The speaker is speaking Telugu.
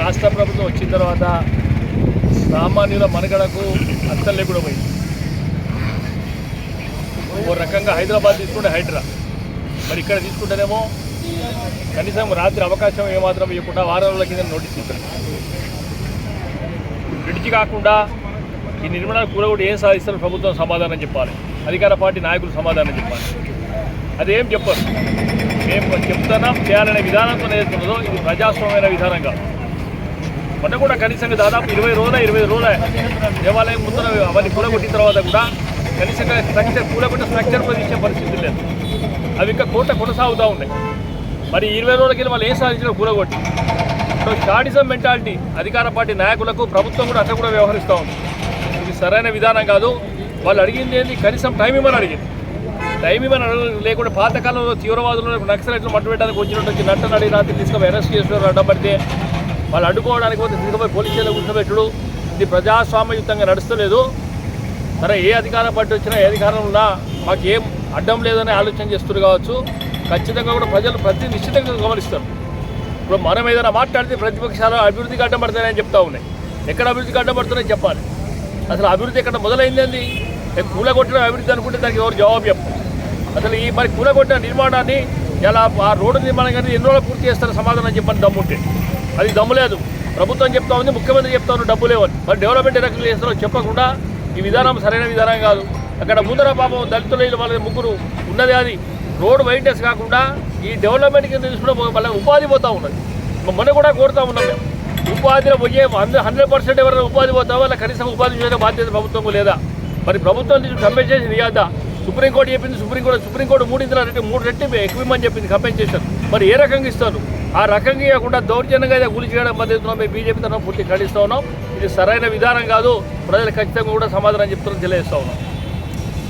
రాష్ట్ర ప్రభుత్వం వచ్చిన తర్వాత సామాన్యుల మనుగడకు అర్థం లేకుండా పోయింది. ఓ రకంగా హైదరాబాద్ తీసుకుంటే హైడ్రా. మరి ఇక్కడ తీసుకుంటేనేమో కనీసం రాత్రి అవకాశం ఏమాత్రం ఇవ్వకుండా వారం రోజుల కింద నోటీస్ ఇస్తారు విడిచి కాకుండా ఈ నిర్మాణ కూరగొట్టి ఏం సాధిస్తారు ప్రభుత్వం సమాధానం చెప్పాలి. అధికార పార్టీ నాయకులు సమాధానం చెప్పాలి. అదేం చెప్పరు. మేము చెప్తున్నాం చేయాలనే విధానంతో నేర్చుకున్నదో ఇది ప్రజాస్వామ్యమైన విధానం కాదు మొన్న కూడా కనీసంగా దాదాపు ఇరవై రోజుల ఇరవై రోజుల దేవాలయం ముందర అవన్నీ కూలగొట్టిన తర్వాత కూడా కనీసంగా స్ట్రక్చర్ కూలగొట్టిన స్ట్రక్చర్ కూడా ఇచ్చే పరిస్థితి లేదు. అవి ఇంకా కోట కొనసాగుతూ ఉన్నాయి. మరి ఇరవై రోజులకి వాళ్ళు ఏం సాధించిన కూలగొట్టి. సో షాడిజం మెంటాలిటీ అధికార పార్టీ నాయకులకు ప్రభుత్వం కూడా అట్లా కూడా వ్యవహరిస్తూ ఉంది. ఇది సరైన విధానం కాదు. వాళ్ళు అడిగింది ఏంది? కనీసం టైం ఇవ్వమని అడిగింది. టైం ఇవ్వని అడగ- లేకుండా పాతకాలంలో తీవ్రవాదులు నక్సలైట్లు మట్టు పెట్టడానికి వచ్చినట్టు వచ్చి నట్ట రాత్రి తీసుకొని అరెస్ట్ చేసిన అడ్డపడితే వాళ్ళు అడ్డుకోవడానికి పోతే తిరిగిపోయి పోలీసులు కూర్చోబెట్టుడు. ఇది ప్రజాస్వామ్యయుతంగా నడుస్తలేదు. సరే ఏ అధికారం పట్టి వచ్చినా ఏ అధికారం ఉన్నా మాకు ఏం అడ్డం లేదనే ఆలోచన చేస్తున్నారు కావచ్చు. ఖచ్చితంగా కూడా ప్రజలు ప్రతి నిశ్చితంగా గమనిస్తారు. ఇప్పుడు మనం ఏదైనా మాట్లాడితే ప్రతిపక్షాలు అభివృద్ధికి అడ్డం పడతాయని చెప్తా ఉన్నాయి. ఎక్కడ అభివృద్ధికి అడ్డం పడుతున్నాయని చెప్పాలి. అసలు అభివృద్ధి ఎక్కడ మొదలైందండి ఏంది కూలగొట్టిన అభివృద్ధి అనుకుంటే దానికి ఎవరు జవాబు చెప్పు అసలు ఈ మరి కూలగొట్టిన నిర్మాణాన్ని ఇలా ఆ రోడ్డు నిర్మాణం కానీ ఎన్ని రోజులు పూర్తి చేస్తారు సమాధానం చెప్పని దమ్ముంటే అది దమ్ము లేదు. ప్రభుత్వం చెప్తా ఉంది ముఖ్యమంత్రి చెప్తా ఉంది డబ్బు లేవని. మరి డెవలప్మెంట్ ఏ చేస్తారో చెప్పకుండా ఈ విధానం సరైన విధానం కాదు. అక్కడ ముందర పాపం దళితుల వాళ్ళ ముగ్గురు ఉన్నది అది. రోడ్ వైట్నెస్ కాకుండా ఈ డెవలప్మెంట్ కింద తీసుకుంటే మళ్ళీ ఉపాధి పోతా ఉన్నది. మొన్న కూడా కోరుతా ఉన్నాం మేము. ఉపాధిలో పోయే హండ్రెడ్ పర్సెంట్ ఎవరైనా ఉపాధి పోతా వాళ్ళ కనీసం ఉపాధి చేసే బాధ్యత ప్రభుత్వం లేదా? మరి ప్రభుత్వం నుంచి చేసి ఇవ్వద్దా సుప్రీంకోర్టు చెప్పింది సుప్రీంకోర్టు సుప్రీంకోర్టు మూడు ఇంతల రెట్టి మూడు రెట్టి ఎక్కువ ఇవ్వమని చెప్పింది కంపెన్సేషన్. మరి ఏ రకంగా ఇస్తారు? ఆ రకంగా ఇవ్వకుండా దౌర్జన్యంగా అయితే కూలి చేయడం పద్ధతిలో మేము బీజేపీ తరఫున పూర్తి ఖండిస్తూ ఉన్నాం. ఇది సరైన విధానం కాదు. ప్రజలు ఖచ్చితంగా కూడా సమాధానం చెప్తున్నాం తెలియజేస్తూ ఉన్నాం.